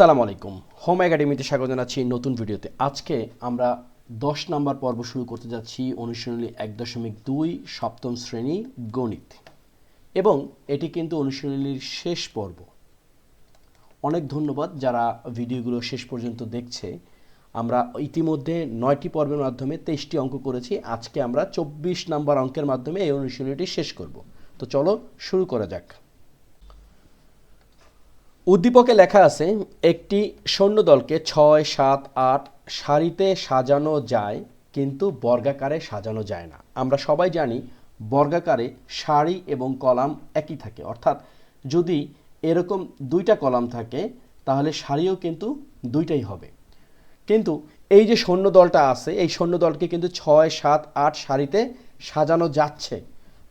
আসসালামু আলাইকুম। হোম একাডেমিতে স্বাগত জানাচ্ছি নতুন ভিডিওতে। আজকে আমরা দশ নাম্বার পর্ব শুরু করতে যাচ্ছি অনুশীলনী এক দশমিক দুই, সপ্তম শ্রেণি গণিত। এবং এটি কিন্তু অনুশীলনীর শেষ পর্ব। অনেক ধন্যবাদ যারা ভিডিওগুলো শেষ পর্যন্ত দেখছে। আমরা ইতিমধ্যে নয়টি পর্বের মাধ্যমে তেইশটি অঙ্ক করেছি। আজকে আমরা চব্বিশ নাম্বার অঙ্কের মাধ্যমে এই অনুশীলনীটি শেষ করব। তো চলো শুরু করা যাক। উদ্দীপকে লেখা আছে, একটি সৈন্য দলকে ছয়, সাত, আট সারিতে সাজানো যায়, কিন্তু বর্গাকারে সাজানো যায় না। আমরা সবাই জানি বর্গাকারে সারি এবং কলাম একই থাকে। অর্থাৎ যদি এরকম দুইটা কলাম থাকে, তাহলে সারিও কিন্তু দুইটাই হবে। কিন্তু এই যে সৈন্য দলটা আছে, এই সৈন্য দলকে কিন্তু ছয়, সাত, আট সারিতে সাজানো যাচ্ছে,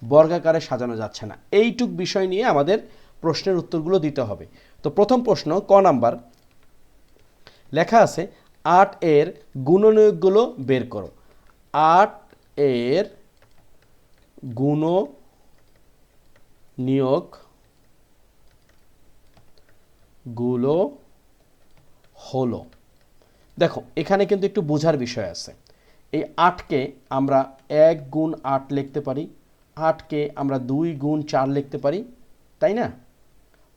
বর্গাকারে সাজানো যাচ্ছে না। এইটুক বিষয় নিয়ে আমাদের প্রশ্নের উত্তরগুলো দিতে হবে। তো প্রথম প্রশ্ন, ক নাম্বার? লেখা আছে, আট এর গুণনীয়কগুলো বের করো। আট এর গুণ নিয়োগগুলো হলো। দেখো, এখানে কিন্তু একটু বোঝার বিষয় আছে। এই আটকে আমরা এক গুণ আট লিখতে পারি, আটকে আমরা দুই গুণ চার লিখতে পারি, তাই না?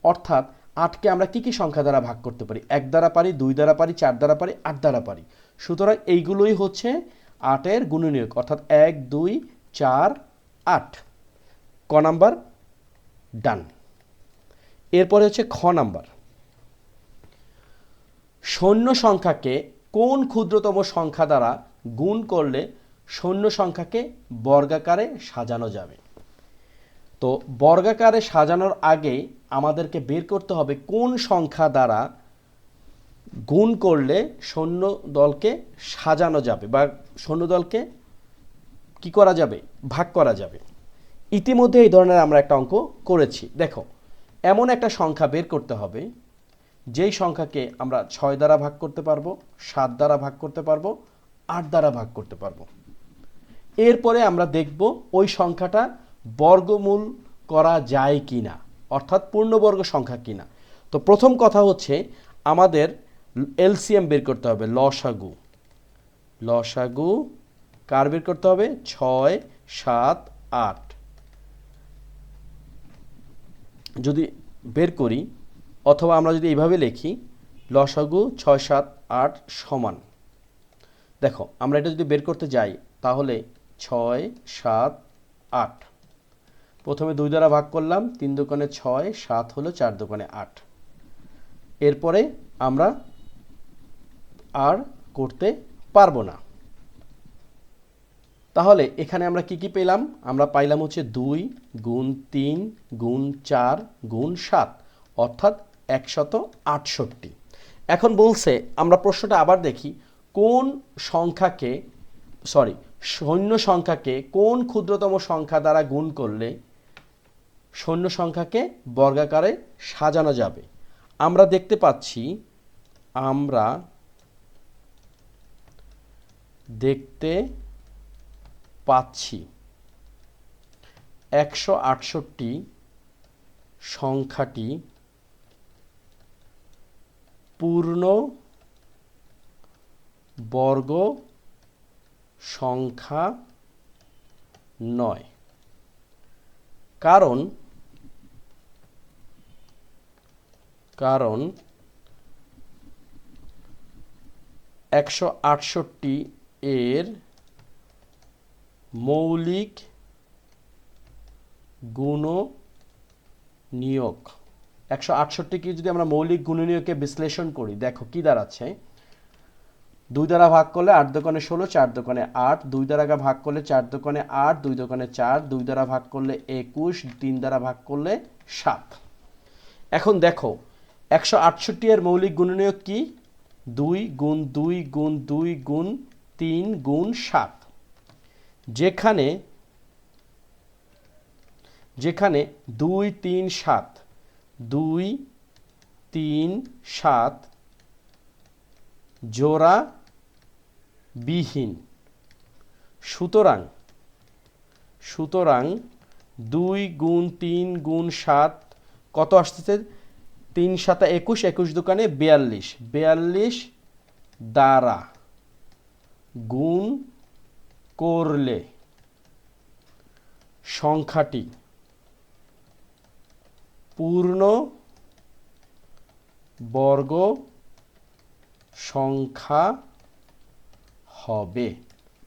অর্থাৎ আটকে আমরা কি কি সংখ্যা দ্বারা ভাগ করতে পারি? এক দ্বারা পারি, দুই দ্বারা পারি, চার দ্বারা পারি, আট দ্বারা পারি। সুতরাং এইগুলোই হচ্ছে আটের গুণনীয়ক, অর্থাৎ এক, দুই, চার, আট। ক নাম্বার, ডান। এরপরে হচ্ছে খ নাম্বার। শূন্য সংখ্যাকে কোন ক্ষুদ্রতম সংখ্যা দ্বারা গুণ করলে শূন্য সংখ্যাকে বর্গাকারে সাজানো যাবে? তো বর্গাকারে সাজানোর আগে আমাদেরকে বের করতে হবে কোন সংখ্যা দ্বারা গুণ করলে সৈন্য দলকে সাজানো যাবে বা সৈন্য দলকে কি করা যাবে? ভাগ করা যাবে। ইতিমধ্যে এই ধরনের আমরা একটা অঙ্ক করেছি। দেখো, এমন একটা সংখ্যা বের করতে হবে, যেই সংখ্যাকে আমরা ছয় দ্বারা ভাগ করতে পারব, সাত দ্বারা ভাগ করতে পারব, আট দ্বারা ভাগ করতে পারব। এরপরে আমরা দেখব ওই সংখ্যাটা বর্গমূল করা যায় কি না অর্থাৎ পূর্ণবর্গ সংখ্যা কি না তো প্রথম কথা হচ্ছে, আমাদের এলসিএম বের করতে হবে লসাগু। লসাগু কার বের করতে হবে? ছয়, সাত, আট। যদি বের করি, অথবা আমরা যদি এইভাবে লিখি, লসাগু ছয়, সাত, আট সমান। দেখো, আমরা এটা যদি বের করতে যাই, তাহলে ছয়, সাত, আট। প্রথমে দুই দ্বারা ভাগ করলাম, তিন দোকানে ছয়, সাত হলো চার দোকানে আট। এরপরে আমরা আর করতে পারব না। তাহলে এখানে আমরা কি কি পেলাম? আমরা পাইলাম হচ্ছে দুই গুণ তিন গুণ চার গুণ সাত, অর্থাৎ একশত আটষট্টি। এখন বলছে, আমরা প্রশ্নটা আবার দেখি, কোন সংখ্যাকে সরি সৈন্য সংখ্যাকে কোন ক্ষুদ্রতম সংখ্যা দ্বারা গুণ করলে শূন্য সংখ্যাকে বর্গাকারে সাজানো যাবে। আমরা দেখতে পাচ্ছি, আমরা দেখতে পাচ্ছি একশো আটষট্টি সংখ্যাটি পূর্ণ বর্গ সংখ্যা নয়। কারণ কারণ একশো আটষট্টি এর মৌলিক গুণ নিয়োগ একশো আটষট্টিকে যদি আমরা মৌলিক গুণনীয়কে বিশ্লেষণ করি, দেখো কি দাঁড়াচ্ছে? দুই দ্বারা ভাগ করলে আট দোকানে ষোলো, চার দোকানে আট, দুই দ্বারা ভাগ করলে চার দোকানে আট, দুই দোকানে চার, দুই দ্বারা ভাগ করলে একুশ, তিন দ্বারা ভাগ করলে সাত। এখন দেখো একশো আটষট্টি এর মৌলিক গুণনীয়ক কি? দুই গুণ দুই গুণ দুই গুণ তিন গুণ সাত। যেখানে যেখানে দুই তিন সাত, দুই তিন সাত জোড়া বিহীন। সুতরাং সুতরাং দুই গুণ তিন গুণ সাত কত আসতেছে? তিন সাতা একুশ একুশ দোকানে বিয়াল্লিশ। বিয়াল্লিশ দ্বারা গুণ করলে সংখ্যাটি পূর্ণ বর্গ সংখ্যা হবে।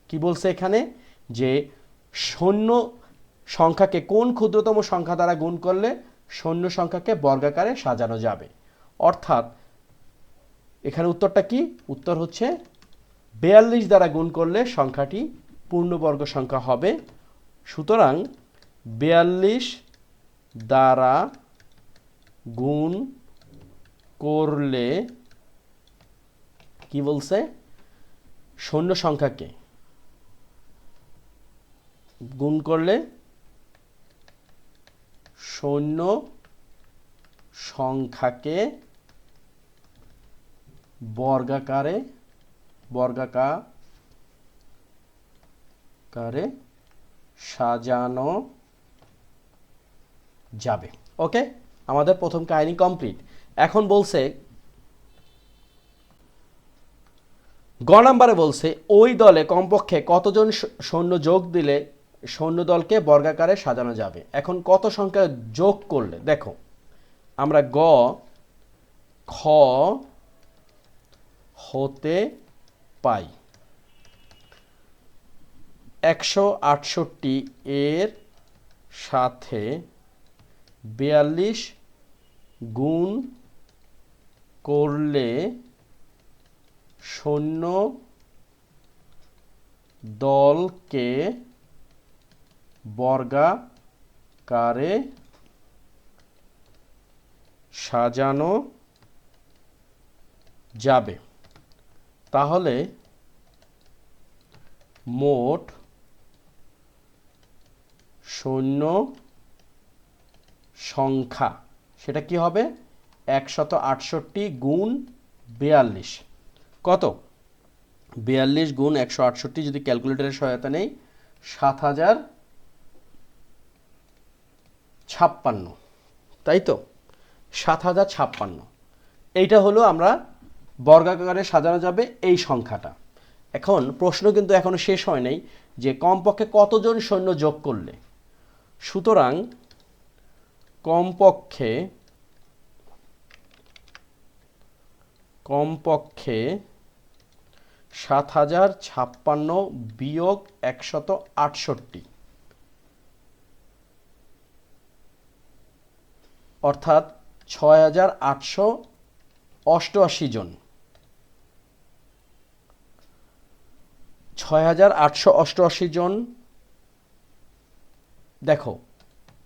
কি বলছে এখানে? যে শূন্য সংখ্যাকে কোন ক্ষুদ্রতম সংখ্যা দ্বারা গুণ করলে শূন্য সংখ্যাকে বর্গাকারে সাজানো যাবে। অর্থাৎ, এখানে উত্তরটা কি? উত্তর হচ্ছে বেয়াল্লিশ দ্বারা গুণ করলে সংখ্যাটি পূর্ণবর্গ সংখ্যা হবে। সুতরাং বেয়াল্লিশ দ্বারা গুণ করলে কি বলছে? শূন্য সংখ্যাকে গুণ করলে শূন্য সংখ্যাকে বর্গাকারে বর্গাকারে সাজানো যাবে। ওকে আমাদের প্রথম কাহিনী কমপ্লিট এখন বলছে, গ নাম্বারে বলছে, ওই দলে কমপক্ষে কতজন সৈন্য যোগ দিলে সৈন্য দলকে বর্গাকারে সাজানো যাবে। এখন কত সংখ্যা যোগ করলে? দেখো, আমরা গ, খ হতে পাই। একশো আটষট্টি এর সাথে বিয়াল্লিশ গুণ করলে সৈন্য দলকে বর্গাকারে সাজানো যাবে। তাহলে মোট সৈন্য সংখ্যা, সেটা কি হবে? একশত আটষট্টি গুণ বিয়াল্লিশ। কত? বিয়াল্লিশ গুণ একশো আটষট্টি যদি ক্যালকুলেটরের সহায়তা নেই, সাত হাজার ছাপ্পান্ন। তাই তো? সাত হাজার ছাপ্পান্ন। এইটা হলো আমরা বর্গাকারে সাজানো যাবে এই সংখ্যাটা। এখন প্রশ্ন কিন্তু এখনও শেষ হয় নাই যে কমপক্ষে কতজন সৈন্য যোগ করলে? সুতরাং কমপক্ষে কমপক্ষে সাত হাজার ছাপ্পান্ন বিয়োগ একশত আটষট্টি। অর্থাৎ ছয় হাজার আটশো অষ্টআশি জন। ছয় হাজার আটশো অষ্টআশি জন, দেখো,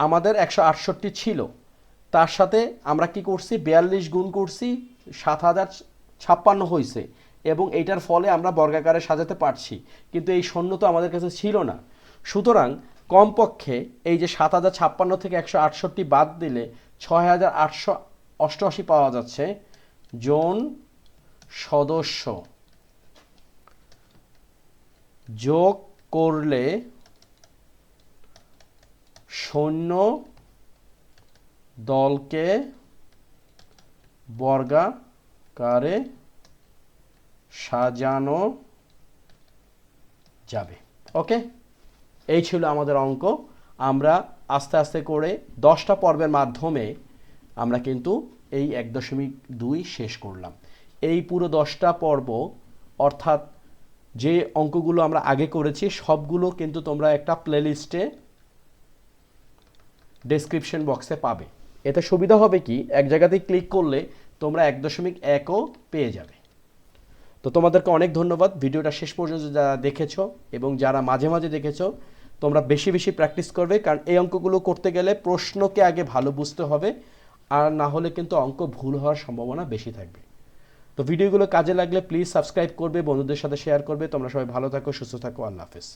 আমাদের একশো আটষট্টি ছিল। তার সাথে আমরা কি করছি? বিয়াল্লিশ গুণ করছি, সাত হাজার ছাপ্পান্ন হয়েছে এবং এইটার ফলে আমরা বর্গাকারে সাজাতে পারছি। কিন্তু এই শূন্য তো আমাদের কাছে ছিল না। সুতরাং কমপক্ষে এই যে সাত হাজার ছাপ্পান্ন থেকে একশো আটষট্টি বাদ দিলে ছয় হাজার আটশো অষ্টআশি পাওয়া যাচ্ছে জন সদস্য। যোগ করলে সৈন্য দলকে বর্গাকারে সাজানো যাবে। ওকে? এই ছিল আমাদের অঙ্ক। আমরা আস্তে আস্তে করে দশটা পর্বের মাধ্যমে আমরা কিন্তু এই এক দশমিক দুই শেষ করলাম। এই পুরো দশটা পর্ব, অর্থাৎ যে অঙ্কগুলো আমরা আগে করেছি, সবগুলো কিন্তু তোমরা একটা প্লেলিস্টে ডেসক্রিপশন বক্সে পাবে। এতে সুবিধা হবে কি, এক জায়গাতেই ক্লিক করলে তোমরা এক দশমিক একও পেয়ে যাবে। তো তোমাদেরকে অনেক ধন্যবাদ। ভিডিওটা শেষ পর্যন্ত যারা দেখেছ এবং যারা মাঝে মাঝে দেখেছ তোমরা বেশি বেশি প্র্যাকটিস করবে, কারণ এই অঙ্কগুলো করতে গেলে প্রশ্নকে আগে ভালো বুঝতে হবে, আর না হলে কিন্তু অঙ্ক ভুল হওয়ার সম্ভাবনা বেশি থাকবে। তো ভিডিওগুলো কাজে লাগলে প্লিজ সাবস্ক্রাইব করবে, বন্ধুদের সাথে শেয়ার করবে। তোমরা সবাই ভালো থাকো, সুস্থ থাকো, আল্লাহ হাফেজ।